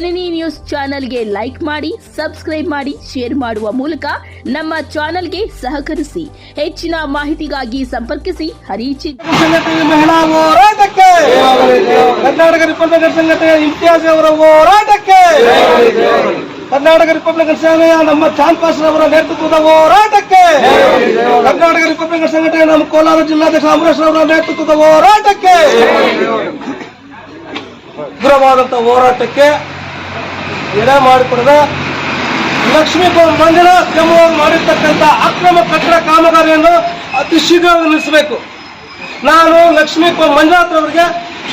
ಜನನಿ news ಚಾನೆಲ್ಗೆ like ಮಾಡಿ, subscribe ಮಾಡಿ, ಶೇರ್ ಮಾಡುವ ಮೂಲಕ ನಮ್ಮ ಚಾನೆಲ್ಗೆ ಸಹಕರಿಸಿ. ಹೆಚ್ಚಿನ ಮಾಹಿತಿಗಾಗಿ ಸಂಪರ್ಕಿಸಿ, ಹರಿಚಿ ಕರ್ನಾಟಕ ರಿಪಬ್ಲಿಕನ್ ಸಂಘಟನೆ ಇಮ್ತಿಯಾಜ್ ಅವರ ಹೋರಾಟಕ್ಕೆ! ಕರ್ನಾಟಕ ನಮ್ಮ ಚಾಂದ್ ಪಾಷಾ ಅವರ ನೇತೃತ್ವದ ಹೋರಾಟಕ್ಕೆ! ಕರ್ನಾಟಕ ರಿಪಬ್ಲಿಕನ್ ಸಂಘಟನೆ ನಮ್ಮ ಕೋಲಾರ ಜಿಲ್ಲಾಧ್ಯಕ್ಷ ಅಮರೇಶ್ ಅವರ ನೇತೃತ್ವದ ಹೋರಾಟಕ್ಕೆ! ಉಗ್ರವಾದಂತಹ ಹೋರಾಟಕ್ಕೆ ಎಡೆ ಮಾಡಿಕೊಡದ. ಲಕ್ಷ್ಮೀ ಮಂದಿರ ಕ್ರಮವಾಗಿ ಮಾಡಿರ್ತಕ್ಕಂಥ ಅಕ್ರಮ ಕಟ್ಟಡ ಕಾಮಗಾರಿಯನ್ನು ಅತಿ ಶೀಘ್ರವಾಗಿ ನಿಲ್ಲಿಸಬೇಕು. ನಾನು ಲಕ್ಷ್ಮೀ ಮಂಜುನಾಥ್ ಅವರಿಗೆ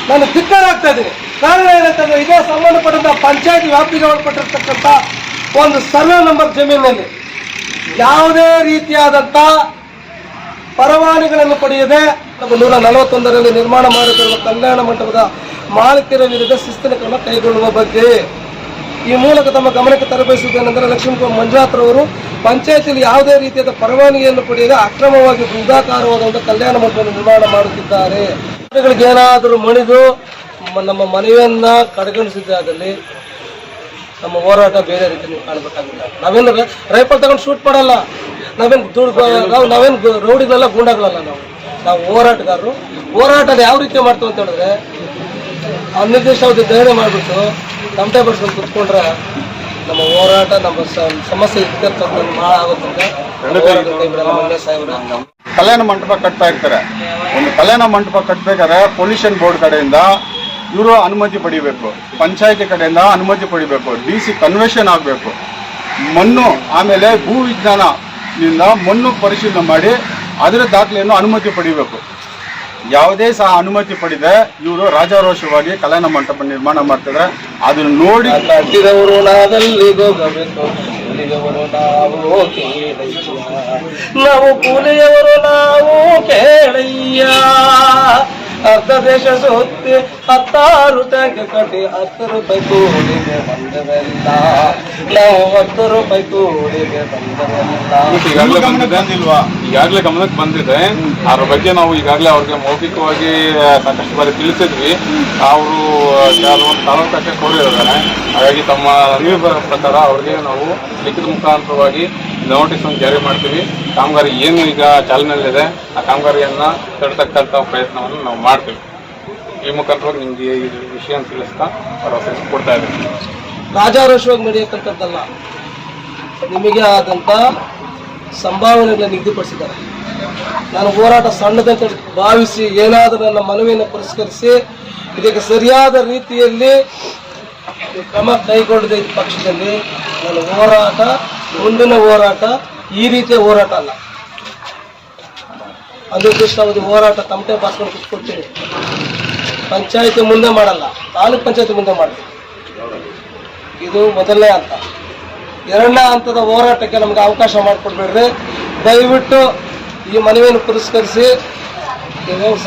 ನಾನು ಧಿಕ್ಕಾರ ಆಗ್ತಾ ಇದ್ದೀನಿ. ಕಾರಣ ಏನಂತಂದ್ರೆ ಇದೇ ಸಂಬಂಧಪಟ್ಟಂತ ಪಂಚಾಯತ್ ವ್ಯಾಪ್ತಿಗೆ ಒಳಪಟ್ಟಿರ್ತಕ್ಕಂಥ ಒಂದು ಸರ್ವೆ ನಂಬರ್ ಜಮೀನಿನಲ್ಲಿ ಯಾವುದೇ ರೀತಿಯಾದಂಥ ಪರವಾನಿಗಳನ್ನು ಪಡೆಯದೆ ನೂರ ನಲವತ್ತೊಂದರಲ್ಲಿ ನಿರ್ಮಾಣ ಮಾಡುತ್ತಿರುವ ಕಲ್ಯಾಣ ಮಂಟಪದ ಮಾಲೀಕರ ವಿರುದ್ಧ ಶಿಸ್ತಿನ ಕ್ರಮ ಕೈಗೊಳ್ಳುವ ಬಗ್ಗೆ ಈ ಮೂಲಕ ತಮ್ಮ ಗಮನಕ್ಕೆ ತರಬಯಸುವುದೇನೆಂದರೆ ಲಕ್ಷ್ಮೀ ಮಂಜುನಾಥ್ರವರು ಪಂಚಾಯತಿಯಲ್ಲಿ ಯಾವುದೇ ರೀತಿಯಾದ ಪರವಾನಗಿಯನ್ನು ಪಡೆಯದೆ ಅಕ್ರಮವಾಗಿ ವೃದ್ಧಾಕಾರವಾದಂಥ ಕಲ್ಯಾಣ ಮಂಟಪವನ್ನು ನಿರ್ಮಾಣ ಮಾಡುತ್ತಿದ್ದಾರೆ. ಏನಾದರೂ ಮಣಿದು ನಮ್ಮ ಮನೆಯನ್ನ ಕಡೆಗಣಿಸಿದ್ದಾದಲ್ಲಿ ನಮ್ಮ ಹೋರಾಟ ಬೇರೆ ರೀತಿ ನೀವು ಕಾಣಬೇಕಾಗಿಲ್ಲ. ನಾವೇನು ರೈಫಲ್ ತಗೊಂಡು ಶೂಟ್ ಮಾಡಲ್ಲ. ನಾವೇನು ದುಡ್ಡು ನಾವು ನಾವೇನು ರೌಡಿಗಳೆಲ್ಲ ಗೂಂಡಾಗಳಲ್ಲ ನಾವು. ನಾವು ಹೋರಾಟಗಾರರು. ಹೋರಾಟ ಯಾವ ರೀತಿ ಮಾಡ್ತೀವಿ ಅಂತ ಹೇಳಿದ್ರೆ ಅನಿರ್ದಿಷ್ಟಾವಧಿ ಧೈರ್ಯ ಮಾಡಿಬಿಟ್ಟು ತಮಟೆ ಬಡ್ಸ್ಕೊಂಡು ಕುತ್ಕೊಂಡ್ರೆ ನಮ್ಮ ಹೋರಾಟ ನಮ್ಮ ಸಮಸ್ಯೆ ಇರ್ತಕ್ಕಂಥ ಭಾಳ ಆಗುತ್ತೆ ಸಾಹೇಬ್ರ. ಕಲ್ಯಾಣ ಮಂಟಪ ಕಟ್ತಾ ಇರ್ತಾರೆ. ಒಂದು ಕಲ್ಯಾಣ ಮಂಟಪ ಕಟ್ಬೇಕಾದ್ರೆ ಪೊಲ್ಯೂಷನ್ ಬೋರ್ಡ್ ಕಡೆಯಿಂದ ಇವರು ಅನುಮತಿ ಪಡಿಬೇಕು. ಪಂಚಾಯತಿ ಕಡೆಯಿಂದ ಅನುಮತಿ ಪಡಿಬೇಕು. ಡಿ ಸಿ ಕನ್ವೆಷನ್ ಆಗಬೇಕು. ಮಣ್ಣು ಆಮೇಲೆ ಭೂ ವಿಜ್ಞಾನದಿಂದ ಮಣ್ಣು ಪರಿಶೀಲನೆ ಮಾಡಿ ಅದರ ದಾಖಲೆಯನ್ನು ಅನುಮತಿ ಪಡಿಬೇಕು. ಯಾವುದೇ ಸಹ ಅನುಮತಿ ಪಡೆದೆ ಇವರು ರಾಜಾರೋಷವಾಗಿ ಕಲ್ಯಾಣ ಮಂಟಪ ನಿರ್ಮಾಣ ಮಾಡ್ತಿದ್ರೆ. ಅದನ್ನು ನೋಡಿ ನಾವು ಕೂಲಿಯವರು ನಾವು ಕೇಳಯ್ಯ. ಅರ್ಧ ದೇಶ ಸುತ್ತಿ ಹತ್ತಾರು ತೆಗೆ ಕಟ್ಟಿ ಹತ್ತು ರೂಪಾಯಿ ಕೂಡಿಗೆ ಬಂದವೆಲ್ಲ. ನಾವು ಹತ್ತು ರೂಪಾಯಿ ಕೂಡಿಗೆ ಬಂದವೆಲ್ಲ. ಗಮನಕ್ಕೆ ಬಂದಿಲ್ವಾ ಈಗಾಗಲೇ ಗಮನಕ್ಕೆ ಬಂದಿದೆ. ಅದ್ರ ಬಗ್ಗೆ ನಾವು ಈಗಾಗಲೇ ಅವ್ರಿಗೆ ಮೌಖಿಕವಾಗಿ ಸಾಕಷ್ಟು ಬಾರಿ ತಿಳಿಸಿದ್ವಿ. ಅವರು ಕೆಲವೊಂದು ತಾಲೂಕಕ್ಕೆ ಕೋರಿದ್ದಾರೆ ಹಾಗಾಗಿ ತಮ್ಮ ಅರಿವು ಬರೋ ಪ್ರಕಾರ ಅವ್ರಿಗೆ ನಾವು ಲಿಖಿತ ಮುಖಾಂತರವಾಗಿ ನೋಟಿಸ್ ಅನ್ನು ಜಾರಿ ಮಾಡ್ತೀವಿ. ಕಾಮಗಾರಿ ಏನು ಈಗ ಚಾಲನೆಯಲ್ಲಿದೆ ಆ ಕಾಮಗಾರಿಯನ್ನ ತಡೆತಕ್ಕಂಥ ಪ್ರಯತ್ನವನ್ನು ನಾವು ಮಾಡ್ತೀವಿ. ಈ ಮುಖಾಂತರವಾಗಿ ನಿಮ್ಗೆ ಈ ವಿಷಯ ತಿಳಿಸ್ತಾ ಭರವಸೆ ಕೊಡ್ತಾ ಇದ್ದೀನಿ ರಾಜಾರೋಷವಾಗಿ ನಡೆಯತಕ್ಕಂಥದ್ದಲ್ಲ, ನಿಮಗೆ ಆದಂಥ ಸಂಭಾವನೆಗಳನ್ನು ನಿಗದಿಪಡಿಸಿದ್ದಾರೆ. ನಾನು ಹೋರಾಟ ಸಣ್ಣದಂತ ಭಾವಿಸಿ ಏನಾದರೂ ನನ್ನ ಮನವಿಯನ್ನು ಪುರಸ್ಕರಿಸಿ, ಇದಕ್ಕೆ ಸರಿಯಾದ ರೀತಿಯಲ್ಲಿ ಕ್ರಮ ಕೈಗೊಂಡಿದೆ ಈ ಪಕ್ಷದಲ್ಲಿ ನನ್ನ ಹೋರಾಟ, ಮುಂದಿನ ಹೋರಾಟ ಈ ರೀತಿಯ ಹೋರಾಟ ಅಲ್ಲ. ಅನಿರ್ದಿಷ್ಟಾವಧಿ ಹೋರಾಟ ತಮಟೆ ಬಾಸ್ಕೊಂಡು ಕುತ್ಕೊಳ್ತೀನಿ ಪಂಚಾಯತಿ ಮುಂದೆ ಮಾಡಲ್ಲ, ತಾಲೂಕ್ ಪಂಚಾಯಿತಿ ಮುಂದೆ ಮಾಡ್ತೀವಿ. ಇದು ಮೊದಲನೇ ಹಂತ. ಎರಡನೇ ಹಂತದ ಹೋರಾಟಕ್ಕೆ ನಮಗೆ ಅವಕಾಶ ಮಾಡಿಕೊಡ್ಬೇಡ್ರಿ. ದಯವಿಟ್ಟು ಈ ಮನವಿಯನ್ನು ಪುರಸ್ಕರಿಸಿ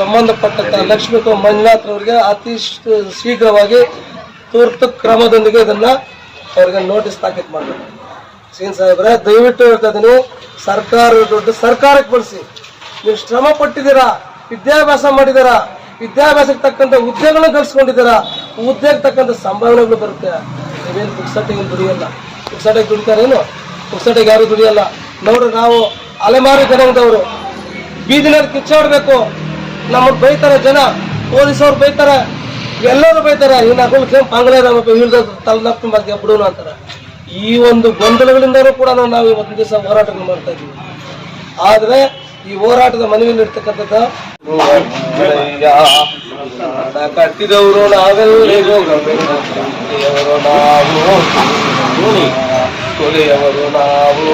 ಸಂಬಂಧಪಟ್ಟಂತ ಲಕ್ಷ್ಮೀ ಮಂಜುನಾಥ್ ಅವರಿಗೆ ಅತಿ ಶೀಘ್ರವಾಗಿ ತುರ್ತು ಕ್ರಮದೊಂದಿಗೆ ಇದನ್ನ ಅವ್ರಿಗೆ ನೋಟಿಸ್ ತಾಕೀತು ಮಾಡಬೇಕು. ಸೀನ್ ಸಾಹೇಬ್ರೆ, ದಯವಿಟ್ಟು ಹೇಳ್ತಾ ಇದೀನಿ ಸರ್ಕಾರ ದುಡ್ಡು ಸರ್ಕಾರಕ್ಕೆ ಬಳಸಿ. ನೀವು ಶ್ರಮ ಪಟ್ಟಿದ್ದೀರಾ, ವಿದ್ಯಾಭ್ಯಾಸ ಮಾಡಿದ್ದೀರಾ ವಿದ್ಯಾಭ್ಯಾಸಕ್ಕೆ ತಕ್ಕಂಥ ಹುದ್ದೆಗಳನ್ನು ಗಳಿಸ್ಕೊಂಡಿದ್ದೀರಾ ಹುದ್ದೆಗೆ ತಕ್ಕಂಥ ಸಂಭಾವನೆಗಳು ಬರುತ್ತೆ. ನೀವೇನು ಪುಕ್ಸಟ್ಟೆಗೆ ದುಡಿಯಲ್ಲ. ಪುಕ್ಸಟ್ಟೆಗೆ ದುಡಿತಾರೇನು? ಪುಕ್ಸಟ್ಟೆಗೆ ಯಾರು ದುಡಿಯಲ್ಲ. ನೋಡ್ರಿ ನಾವು ಅಲೆಮಾರಿ ಜನಾಂಗದವರು. ಬೀದಿನಲ್ಲಿ ಕಿಚ್ಚಾಡ್ಬೇಕು. ನಮಗೆ ಬೈತಾರೆ ಜನ. ಪೊಲೀಸವ್ರು ಬೈತಾರೆ. ಎಲ್ಲರೂ ಬೈತಾರೆ. ಇನ್ನು ಅಕೌಂಟ್ ಪಾಂಗ್ಲೇ ನಮ್ಮ ಹಿಡಿದ ತಲೆನಪ್ಪು ಬಗ್ಗೆ ಬಿಡು ಅಂತಾರೆ. ಈ ಒಂದು ಗೊಂದಲಗಳಿಂದಲೂ ಕೂಡ ನಾವು ಇವತ್ತು ದಿವಸ ಹೋರಾಟಗಳು ಮಾಡ್ತಾ ಇದ್ದೀವಿ. ಆದ್ರೆ ಈ ಹೋರಾಟದ ಇರ್ತಕ್ಕಂಥದ್ದು ಕಟ್ಟಿದವರು ನಾವೆಲ್ಲಿಗೂ ಕೊಲೆಯವರು ನಾವು ಕೊಲೆಯವರು ನಾವು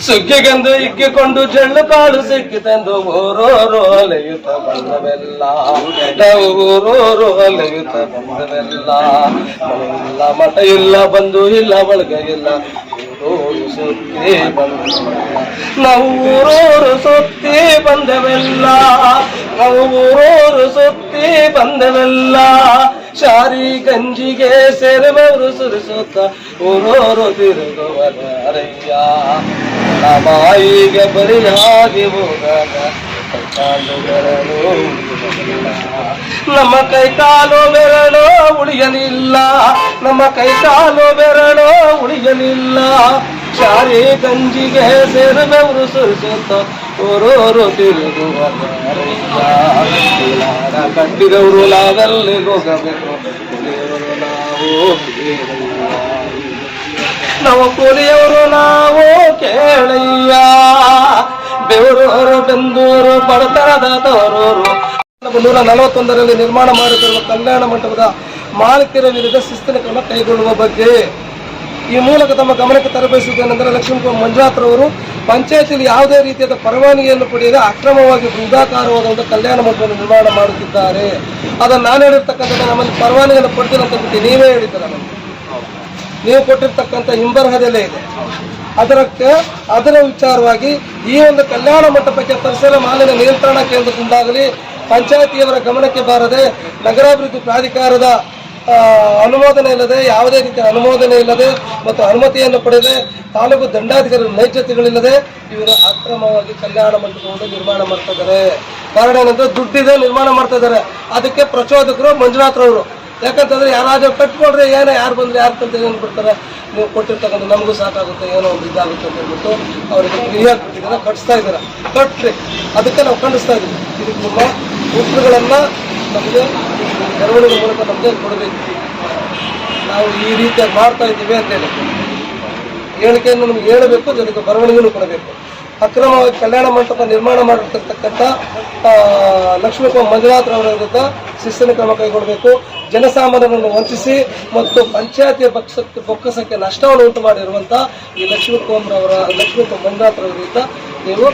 ಸುಗ್ಗಿಗೆಂದು ಇಕ್ಕಿಕೊಂಡು ಜಳ್ಳು ಕಾಳು ಸಿಕ್ಕಿತೆಂದು ಊರೋರು ಅಲೆಯುತ್ತ ಬಂದವೆಲ್ಲ. ಊರೋರು ಅಲೆಯುತ್ತ ಬಂದವೆಲ್ಲ. ಇಲ್ಲ ಮಠ ಇಲ್ಲ ಬಂದು ಇಲ್ಲ ಬಳಗ ಇಲ್ಲ ಸುತ್ತಿ ನಾವು ಸುತ್ತಿ ಬಂದವೆಲ್ಲ. ನಾವು ಊರೋರು ಸುತ್ತಿ ಬಂದವೆಲ್ಲ. ಶಾರಿ ಗಂಜಿಗೆ ಸೇರುವವರು ಸುರಿಸುತ್ತ ಊರೋರು ತಿರುಗುವರಯ್ಯ ಮಾಯಿಗೆ ಬರಿಯಾಗಿ ಹೋದಾಗ ಕೈಕಾಲು ಬೆರಳು ನಮ್ಮ ಕೈಕಾಲು ಬೆರಳು ಉಳಿ ಉಳಿಯಲಿಲ್ಲ. ನಮ್ಮ ಕೈ ಕಾಲು ಬೆರಳು ಉಳಿಯಲಿಲ್ಲ. ಶಾರಿ ಗಂಜಿಗೆ ಸೇರು ಬೆವರು ಸುರಿಸುತ್ತ ಓರೋರು ತಿರುಗುವ ಕಟ್ಟಿದವರು ನಾವೆಲ್ಲಿಗೆ ಹೋಗಬೇಕು? ನಾವು. ನಾವು ಕೂಲಿಯವರು ನಾವು ಕೇಳಯ್ಯ. ಬೆವರೂರು ಬೆಂದೂರು ಬಡತನದ ತವರೂರು ನೂರ ನಲವತ್ತೊಂದರಲ್ಲಿ ನಿರ್ಮಾಣ ಮಾಡುತ್ತಿರುವ ಕಲ್ಯಾಣ ಮಂಟಪದ ಮಾಲೀಕರ ವಿರುದ್ಧ ಶಿಸ್ತಿನ ಕ್ರಮ ಕೈಗೊಳ್ಳುವ ಬಗ್ಗೆ ಈ ಮೂಲಕ ತಮ್ಮ ಗಮನಕ್ಕೆ ತರಬೇಸುವುದೇನೆಂದರೆ ಲಕ್ಷ್ಮೀ ಮಂಜುನಾಥ್ರವರು ಪಂಚಾಯತಿಯಲ್ಲಿ ಯಾವುದೇ ರೀತಿಯಾದ ಪರವಾನಗಿಯನ್ನು ಪಡೆಯದೆ ಅಕ್ರಮವಾಗಿ ಒಂದು ಕಲ್ಯಾಣ ಮಂಟಪವನ್ನು ನಿರ್ಮಾಣ ಮಾಡುತ್ತಿದ್ದಾರೆ. ಅದನ್ನು ನಾನು ಹೇಳಿರ್ತಕ್ಕಂಥದ್ದು ನಮ್ಮಲ್ಲಿ ಪರವಾನಗಿಯನ್ನು ಪಡೆದಿಲ್ಲ ನೀವೇ ಹೇಳಿದ್ದೀರ ನಮಗೆ. ನೀವು ಕೊಟ್ಟಿರ್ತಕ್ಕಂಥ ಹಿಂಬರಹದಲ್ಲೇ ಇದೆ. ಅದರಕ್ಕೆ ಅದರ ವಿಚಾರವಾಗಿ ಈ ಒಂದು ಕಲ್ಯಾಣ ಮಂಟಪಕ್ಕೆ ಪರಿಸರ ಮಾಲಿನ್ಯ ನಿಯಂತ್ರಣ ಕೇಂದ್ರದಿಂದಾಗಲಿ ಪಂಚಾಯತಿಯವರ ಗಮನಕ್ಕೆ ಬಾರದೆ ನಗರಾಭಿವೃದ್ಧಿ ಪ್ರಾಧಿಕಾರದ ಅನುಮೋದನೆ ಇಲ್ಲದೆ ಯಾವುದೇ ರೀತಿಯ ಅನುಮೋದನೆ ಇಲ್ಲದೆ ಮತ್ತು ಅನುಮತಿಯನ್ನು ಪಡೆದೆ ತಾಲೂಕು ದಂಡಾಧಿಕಾರಿ ನೈಜತೆಗಳಿಲ್ಲದೆ ಇವರು ಅಕ್ರಮವಾಗಿ ಕಲ್ಯಾಣ ಮಂಟಪವನ್ನು ನಿರ್ಮಾಣ ಮಾಡ್ತಾ ಇದ್ದಾರೆ. ಕಾರಣ ಏನಂದ್ರೆ ದುಡ್ಡಿದೆ ನಿರ್ಮಾಣ ಮಾಡ್ತಾ ಇದ್ದಾರೆ. ಅದಕ್ಕೆ ಪ್ರಚೋದಕರು ಮಂಜುನಾಥ್ರವರು ಯಾಕಂತಂದ್ರೆ ಯಾರಾದ್ರೂ ಕಟ್ಕೊಳ್ರಿ ಏನೋ, ಯಾರು ಬಂದ್ರೆ ಯಾರು ತಂದ್ರೆ ಏನು ಬಿಡ್ತಾರೆ ನೀವು ಕೊಟ್ಟಿರ್ತಕ್ಕಂಥ ನಮಗೂ ಸಾಕಾಗುತ್ತೆ, ಏನೋ ಒಂದು ಇದಾಗುತ್ತೆ ಅಂತ ಹೇಳ್ಬಿಟ್ಟು ಅವರಿಗೆ ಫ್ರೀಯಾಗಿ ಕೊಟ್ಟಿದ್ದಾರೆ ಕಟ್ಸ್ತಾ ಇದ್ದಾರೆ. ಕಟ್ರಿ ಅದಕ್ಕೆ ನಾವು ಖಂಡಿಸ್ತಾ ಇದ್ದೀವಿ. ಇದಕ್ಕೆ ನಿಮ್ಮ ಉತ್ತರಗಳನ್ನ ನಮಗೆ ಮೆರವಣಿಗೆ ಮೂಲಕ ನಮಗೆ ಕೊಡಬೇಕು. ನಾವು ಈ ರೀತಿಯಾಗಿ ಮಾಡ್ತಾ ಇದ್ದೀವಿ ಅಂತ ಹೇಳಿ. ಹೇಳಿಕೆಯನ್ನು ನಮ್ಗೆ ಹೇಳಬೇಕು ಜೊತೆಗೆ ಬರವಣಿಗೆನೂ ಕೊಡಬೇಕು. ಅಕ್ರಮವಾಗಿ ಕಲ್ಯಾಣ ಮಂಟಪ ನಿರ್ಮಾಣ ಮಾಡಿರ್ತಕ್ಕಂಥ ಲಕ್ಷ್ಮೀಕುಮಾರ್ ಲಕ್ಷ್ಮೀ ಮಂಜುನಾಥ್ ಅವರ ವಿರುದ್ಧ ಶಿಸ್ತಿನ ಕ್ರಮ ಕೈಗೊಳ್ಳಬೇಕು. ಜನಸಾಮಾನ್ಯರನ್ನು ವಂಚಿಸಿ ಮತ್ತು ಪಂಚಾಯತಿಯ ಬೊಕ್ಕಸಕ್ಕೆ ಬೊಕ್ಕಸಕ್ಕೆ ನಷ್ಟವನ್ನು ಉಂಟು ಮಾಡಿರುವಂಥ ಈ ಲಕ್ಷ್ಮೀಕುಮಾರ್ ಅವರ ಲಕ್ಷ್ಮೀಕುಮಾರ್ ಮಂಜುನಾಥ್ ಅವರ ವಿರುದ್ಧ ನೀವು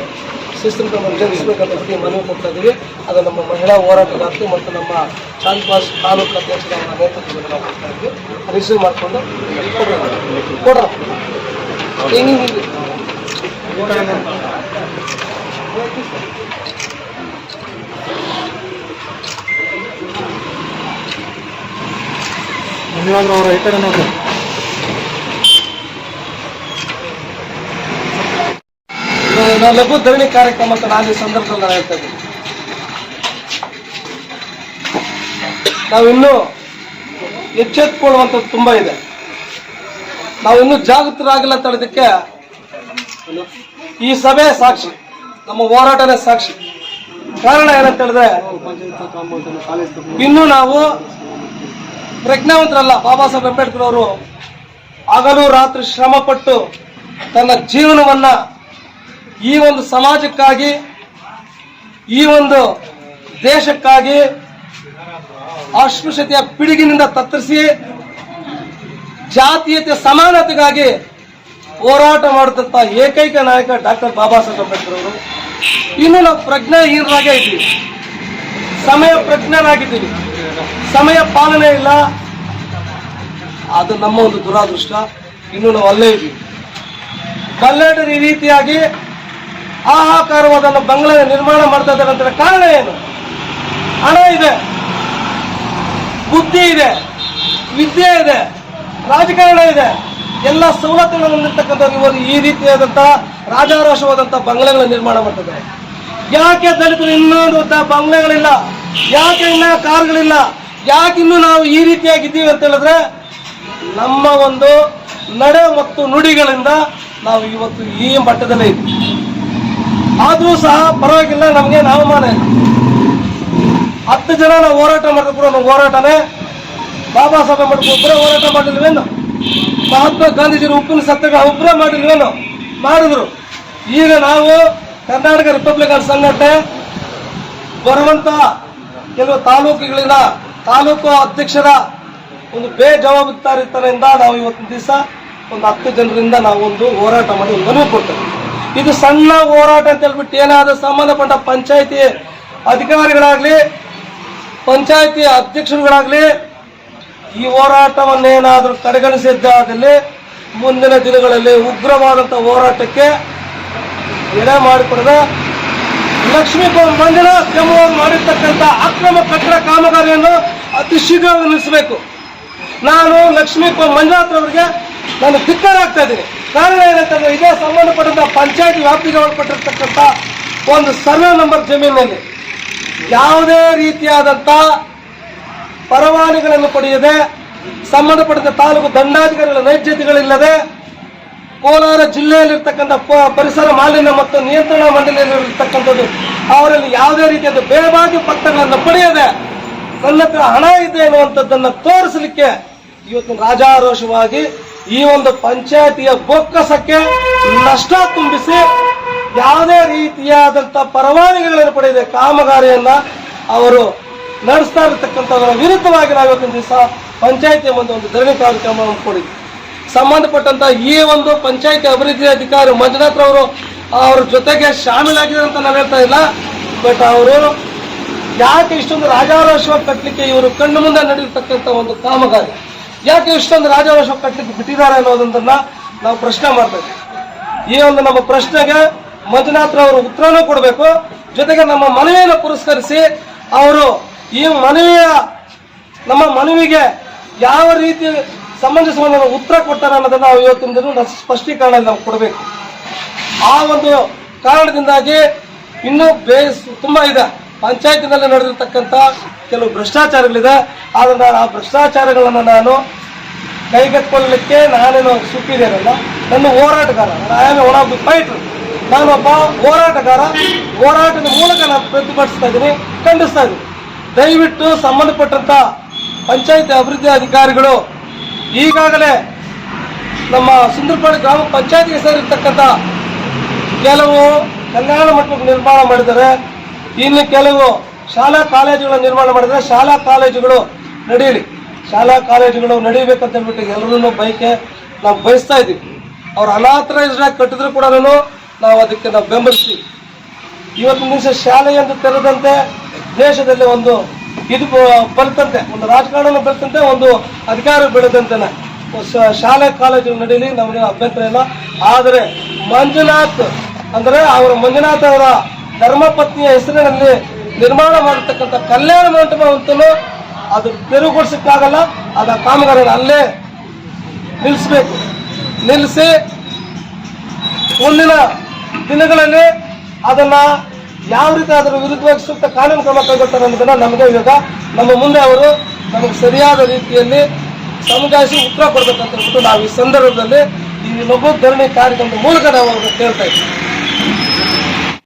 ಶಿಸ್ತಿನ ಕ್ರಮ ಜರುಗಿಸಬೇಕಂತ ಬಗ್ಗೆ ಮನವಿ ಕೊಡ್ತಾ ಇದ್ದೀವಿ. ಅದು ನಮ್ಮ ಮಹಿಳಾ ಹೋರಾಟಗಾರ್ತಿ ಮತ್ತು ನಮ್ಮ ಶಾಂತಿಪಾಸ್ ತಾಲೂಕು ಅಧ್ಯಕ್ಷರ ನೇತೃತ್ವದಲ್ಲಿ ನಾವು ಕೊಡ್ತಾ ರಿಸೀವ್ ಮಾಡಿಕೊಂಡು ಕೊಡೋಣ. ಹಿಂಗೆ ನೋಡ್ರಿ ಲಘು ಧರಣಿ ಕಾರ್ಯಕ್ರಮ ಅಂತ ನಾನು ಈ ಸಂದರ್ಭದಲ್ಲಿ ನಾನು ಹೇಳ್ತಾ ಇದ್ದೀನಿ. ನಾವು ಇನ್ನೂ ಎಚ್ಚೆತ್ಕೊಳ್ಳುವಂಥದ್ದು ತುಂಬಾ ಇದೆ. ನಾವು ಇನ್ನು ಜಾಗೃತರಾಗಿಲ್ಲ ಅಂತ ಹೇಳೋದಕ್ಕೆ ಈ ಸಭೆ ಸಾಕ್ಷಿ, ನಮ್ಮ ಹೋರಾಟನೇ ಸಾಕ್ಷಿ. ಕಾರಣ ಏನಂತ ಹೇಳಿದ್ರೆ, ಇನ್ನು ನಾವು ಪ್ರಜ್ಞಾವಂತರಲ್ಲ. ಬಾಬಾ ಸಾಹೇಬ್ ಅಂಬೇಡ್ಕರ್ ಅವರು ಹಗಲು ರಾತ್ರಿ ಶ್ರಮ ಪಟ್ಟು ತನ್ನ ಜೀವನವನ್ನ ಈ ಒಂದು ಸಮಾಜಕ್ಕಾಗಿ, ಈ ಒಂದು ದೇಶಕ್ಕಾಗಿ ಅಸ್ಪೃಶ್ಯತೆಯ ಪಿಡುಗಿನಿಂದ ತತ್ತರಿಸಿ ಜಾತೀಯತೆ ಸಮಾನತೆಗಾಗಿ ಹೋರಾಟ ಮಾಡಿದಂಥ ಏಕೈಕ ನಾಯಕ ಡಾಕ್ಟರ್ ಬಾಬಾ ಸಾಹೇಬ್ ಅಂಬೇಡ್ಕರ್ ಅವರು. ಇನ್ನು ನಾವು ಪ್ರಜ್ಞಾಹೀನರಾಗೇ ಇದ್ದೀವಿ. ಸಮಯ ಪ್ರಜ್ಞರಾಗಿದ್ದೀವಿ ಸಮಯ ಪಾಲನೆ ಇಲ್ಲ. ಅದು ನಮ್ಮ ಒಂದು ದುರಾದೃಷ್ಟ. ಇನ್ನು ನಾವು ಅಲ್ಲೇ ಇದ್ದೀವಿ. ಬಲ್ಲೇಟರ್ ಈ ರೀತಿಯಾಗಿ ನಮ್ಮ ಬಂಗ್ಲೆ ನಿರ್ಮಾಣ ಮಾಡ್ತಾ ಇದ್ದಾರೆ ಕಾರಣ ಏನು? ಹಣ ಇದೆ. ಬುದ್ಧಿ ಇದೆ. ವಿದ್ಯೆ ಇದೆ. ರಾಜಕಾರಣ ಇದೆ. ಎಲ್ಲ ಸವಲತ್ತುಗಳನ್ನು ಇವರು ಈ ರೀತಿಯಾದಂತಹ ರಾಜಾರೋಷವಾದಂಥ ಬಂಗ್ಲೆಗಳ ನಿರ್ಮಾಣ ಮಾಡ್ತದೆ ಯಾಕೆ ದಲಿತರು ಇನ್ನೊಂದು ಬಂಗ್ಲೆಗಳಿಲ್ಲ? ಯಾಕೆ ಇನ್ನ ಕಾರ್ಗಳಿಲ್ಲ? ಯಾಕೆ ಇನ್ನು ನಾವು ಈ ರೀತಿಯಾಗಿದ್ದೀವಿ ಅಂತ ಹೇಳಿದ್ರೆ, ನಮ್ಮ ಒಂದು ನಡೆ ಮತ್ತು ನುಡಿಗಳಿಂದ ನಾವು ಇವತ್ತು ಈ ಮಟ್ಟದಲ್ಲಿ ಆದರೂ ಸಹ ಪರವಾಗಿಲ್ಲ, ನಮಗೆ ಅವಮಾನ ಇಲ್ಲ. ಹತ್ತು ಜನ ನಾವು ಹೋರಾಟ ಮಾಡಿದ್ರು ಕೂಡ ನಾವು ಹೋರಾಟನೇ ಬಾಬಾ ಸಾಹೇಬ್ ಅಂಬೇಡ್ಕರ್ ಒಬ್ಬರೇ ಹೋರಾಟ ಮಾಡಲಿಲ್ವೇನು ಮಹಾತ್ಮ ಗಾಂಧೀಜಿರು ಉಪ್ಪಿನ ಸತ್ಯಾಗ್ರಹ ಒಬ್ಬರೇ ಮಾಡಿಲ್ವೇನು? ಮಾಡಿದ್ರು. ಈಗ ನಾವು ಕರ್ನಾಟಕ ರಿಪಬ್ಲಿಕನ್ ಸಂಘಟನೆ ಬರುವಂತ ಕೆಲವು ತಾಲೂಕುಗಳಿಂದ ತಾಲೂಕು ಅಧ್ಯಕ್ಷರ ಒಂದು ಬೇಜವಾಬ್ದಾರಿತನದಿಂದ ನಾವು ಇವತ್ತಿನ ದಿವಸ ಒಂದು ಹತ್ತು ಜನರಿಂದ ನಾವು ಒಂದು ಹೋರಾಟ ಮಾಡಿ ಮನವಿ ಕೊಡ್ತೇವೆ. ಇದು ಸಣ್ಣ ಹೋರಾಟ ಅಂತ ಹೇಳ್ಬಿಟ್ಟು ಏನಾದರೂ ಸಂಬಂಧಪಟ್ಟ ಪಂಚಾಯಿತಿ ಅಧಿಕಾರಿಗಳಾಗ್ಲಿ, ಪಂಚಾಯಿತಿ ಅಧ್ಯಕ್ಷರುಗಳಾಗ್ಲಿ ಈ ಹೋರಾಟವನ್ನೇನಾದರೂ ಕಡೆಗಣಿಸಿದ್ದಾದಲ್ಲಿ ಮುಂದಿನ ದಿನಗಳಲ್ಲಿ ಉಗ್ರವಾದಂಥ ಹೋರಾಟಕ್ಕೆ ಎಡೆ ಮಾಡಿಕೊಡದ ಲಕ್ಷ್ಮೀ ಮಂದಿರ ಕ್ರಮವಾಗಿ ಮಾಡಿರ್ತಕ್ಕಂಥ ಅಕ್ರಮ ಕಟ್ಟಡ ಕಾಮಗಾರಿಯನ್ನು ಅತಿ ಶೀಘ್ರವಾಗಿ ನಿಲ್ಲಿಸಬೇಕು. ನಾನು ಲಕ್ಷ್ಮೀ ಮಂಜುನಾಥ್ ಅವರಿಗೆ ನಾನು ಧಿಕ್ಕಾರ ಆಗ್ತಾ ಇದ್ದೀನಿ. ಕಾರಣ ಏನಂತಂದ್ರೆ ಇದೇ ಸಂಬಂಧಪಟ್ಟಂತ ಪಂಚಾಯತ್ ವ್ಯಾಪ್ತಿಗೆ ಒಳಪಟ್ಟಿರ್ತಕ್ಕಂಥ ಒಂದು ಸರ್ವೆ ನಂಬರ್ ಜಮೀನಿನಲ್ಲಿ ಯಾವುದೇ ರೀತಿಯಾದಂಥ ಪರವಾನಿಗಳನ್ನು ಪಡೆಯದೆ ಸಂಬಂಧಪಟ್ಟ ತಾಲೂಕು ದಂಡಾಧಿಕಾರಿಗಳ ನೈಜತೆಗಳಿಲ್ಲದೆ, ಕೋಲಾರ ಜಿಲ್ಲೆಯಲ್ಲಿರ್ತಕ್ಕಂಥ ಪರಿಸರ ಮಾಲಿನ್ಯ ಮತ್ತು ನಿಯಂತ್ರಣ ಮಂಡಳಿಯಲ್ಲಿರ್ತಕ್ಕಂಥದ್ದು, ಅವರಲ್ಲಿ ಯಾವುದೇ ರೀತಿಯಾದ ಬೇಬಾಗಿ ಪತ್ರಗಳನ್ನು ಪಡೆಯದೆ ನನ್ನ ಹಣ ಇದೆ ಅನ್ನುವಂಥದ್ದನ್ನು ತೋರಿಸಲಿಕ್ಕೆ ಇವತ್ತು ರಾಜಾರೋಷವಾಗಿ ಈ ಒಂದು ಪಂಚಾಯತಿಯ ಬೊಕ್ಕಸಕ್ಕೆ ನಷ್ಟ ತುಂಬಿಸಿ, ಯಾವುದೇ ರೀತಿಯಾದಂಥ ಪರವಾನಿಗೆಗಳನ್ನು ಪಡೆಯದೆ ಕಾಮಗಾರಿಯನ್ನು ಅವರು ನಡೆಸ್ತಾ ಇರತಕ್ಕಂಥದ್ರ ವಿರುದ್ಧವಾಗಿ ನಾವು ಇವತ್ತಿನ ದಿವಸ ಪಂಚಾಯತಿ ಮುಂದೆ ಒಂದು ಧರಣಿ ಕಾರ್ಯಕ್ರಮವನ್ನು ಕೊಡಿದ್ವಿ ಸಂಬಂಧಪಟ್ಟಂತ ಈ ಒಂದು ಪಂಚಾಯತಿ ಅಭಿವೃದ್ಧಿ ಅಧಿಕಾರಿ ಮಂಜುನಾಥ್ ಅವರು ಅವ್ರ ಜೊತೆಗೆ ಶಾಮೀಲಾಗಿದ್ದಾರೆ ಅಂತ ನಾವು ಹೇಳ್ತಾ ಇಲ್ಲ. ಬಟ್ ಅವರು ಯಾಕೆ ಇಷ್ಟೊಂದು ರಾಜಾರೋಷವಾಗಿ ಕಟ್ಟಲಿಕ್ಕೆ ಇವರು ಕಣ್ಣು ಮುಂದೆ ನಡೆಯತಕ್ಕಂಥ ಒಂದು ಕಾಮಗಾರಿ. ಯಾಕೆ ಇಷ್ಟೊಂದು ರಾಜಾರೋಷ ಕಟ್ಟಲಿಕ್ಕೆ ಬಿಟ್ಟಿದ್ದಾರೆ ಅನ್ನೋದನ್ನ ನಾವು ಪ್ರಶ್ನೆ ಮಾಡ್ಬೇಕು. ಈ ಒಂದು ನಮ್ಮ ಪ್ರಶ್ನೆಗೆ ಮಂಜುನಾಥ್ ಅವರು ಉತ್ತರನೂ ಕೊಡಬೇಕು. ಜೊತೆಗೆ ನಮ್ಮ ಮನವಿಯನ್ನು ಪುರಸ್ಕರಿಸಿ ಅವರು ಈ ಮನವಿಯ, ನಮ್ಮ ಮನವಿಗೆ ಯಾವ ರೀತಿ ಸಂಬಂಧಿಸುವ ಉತ್ತರ ಕೊಡ್ತಾರೆ ಅನ್ನೋದನ್ನ ನಾವು ಇವತ್ತಿನ ದಿನ ಸ್ಪಷ್ಟೀಕರಣ ನಾವು ಕೊಡಬೇಕು. ಆ ಒಂದು ಕಾರಣದಿಂದಾಗಿ ಇನ್ನೂ ಬೇಸ್ ತುಂಬಾ ಇದೆ. ಪಂಚಾಯತಿನಲ್ಲಿ ನಡೆದಿರ್ತಕ್ಕಂಥ ಕೆಲವು ಭ್ರಷ್ಟಾಚಾರಗಳಿದೆ. ಆದ್ರೆ ಆ ಭ್ರಷ್ಟಾಚಾರಗಳನ್ನು ನಾನು ಕೈಗೆತ್ಕೊಳ್ಳಲಿಕ್ಕೆ ನಾನೇನು ಸುಪ್ಪಿದೇನಲ್ಲ ನನ್ನ ಹೋರಾಟಗಾರ ನಾನು ಆಮ್ ಒನ್ ಆಫ್ ಫೈಟರ್ ನಾನೊಬ್ಬ ಹೋರಾಟಗಾರ. ಹೋರಾಟದ ಮೂಲಕ ನಾನು ಪ್ರತಿಭಟಿಸ್ತಾ ಇದ್ದೀನಿ, ಖಂಡಿಸ್ತಾ ಇದ್ದೀನಿ. ದಯವಿಟ್ಟು ಸಂಬಂಧಪಟ್ಟಂತ ಪಂಚಾಯತ್ ಅಭಿವೃದ್ಧಿ ಅಧಿಕಾರಿಗಳು, ಈಗಾಗಲೇ ನಮ್ಮ ಸುಂದರಪಾಡಿ ಗ್ರಾಮ ಪಂಚಾಯತ್ಗೆ ಸೇರಿರ್ತಕ್ಕಂಥ ಕೆಲವು ಕಲ್ಯಾಣ ಮಟ್ಟಕ್ಕೆ ನಿರ್ಮಾಣ ಮಾಡಿದ್ದಾರೆ. ಇನ್ನು ಕೆಲವು ಶಾಲಾ ಕಾಲೇಜುಗಳ ನಿರ್ಮಾಣ ಮಾಡಿದರೆ ಶಾಲಾ ಕಾಲೇಜುಗಳು ನಡೆಯಲಿ. ಶಾಲಾ ಕಾಲೇಜುಗಳು ನಡೀಬೇಕಂತ ಹೇಳ್ಬಿಟ್ಟು ಎಲ್ಲರೂ ಬೈಕೆ ನಾವು ಬಯಸ್ತಾ ಇದ್ದೀವಿ. ಅವ್ರು ಅನಾಥರೈಸ್ಡ್ ಆಗಿ ಕಟ್ಟಿದ್ರು ಕೂಡ ನಾವು ಅದಕ್ಕೆ ನಾವು ಬೆಂಬಲಿಸ್ತೀವಿ. ಇವತ್ತಿನ ಮುಂಚೆ ಎಂದು ತೆರೆದಂತೆ ದೇಶದಲ್ಲಿ ಒಂದು ಇದು ಬರ್ತಂತೆ ಒಂದು ರಾಜಕಾರಣ ಬರ್ತಂತೆ ಒಂದು ಅಧಿಕಾರ ಬೆಳೆದಂತೆ ಶಾಲೆ ಕಾಲೇಜು ನಡೀಲಿ ನಮಗೆ ಅಭ್ಯಂತರ ಇಲ್ಲ. ಆದರೆ ಮಂಜುನಾಥ್ ಅಂದ್ರೆ ಅವರ ಮಂಜುನಾಥ್ ಅವರ ಧರ್ಮಪತ್ನಿಯ ಹೆಸರಿನಲ್ಲಿ ನಿರ್ಮಾಣ ಮಾಡತಕ್ಕಂಥ ಕಲ್ಯಾಣ ಮಂಟಪ ಅಂತಲೂ ಅದು ತೆರವುಗೊಳಿಸಕ್ಕಾಗಲ್ಲ ಅದು ಕಾಮಗಾರಿನ ಅಲ್ಲೇ ನಿಲ್ಲಿಸ್ಬೇಕು. ನಿಲ್ಲಿಸಿ ಮುಂದಿನ ದಿನಗಳಲ್ಲಿ ಅದನ್ನ ಯಾವ ರೀತಿ ಅದರ ವಿರುದ್ಧವಾಗಿ ಸೂಕ್ತ ಕಾನೂನು ಕ್ರಮ ಕೈಗೊಳ್ತಾರೆ ಅನ್ನೋದನ್ನ ನಮಗೆ ಇವಾಗ ನಮ್ಮ ಮುಂದೆ ಅವರು ನಮಗೆ ಸರಿಯಾದ ರೀತಿಯಲ್ಲಿ ಸಮುದಾಯಿಸಿ ಉತ್ತರ ಕೊಡ್ಬೇಕಂತ ಹೇಳ್ಬಿಟ್ಟು ನಾವು ಈ ಸಂದರ್ಭದಲ್ಲಿ ಈ ಲಘು ಧರಣಿ ಕಾರ್ಯಕ್ರಮದ ಮೂಲಕ ನಾವು ಅವ್ರನ್ನ ಕೇಳ್ತಾ ಇದ್ದೀವಿ.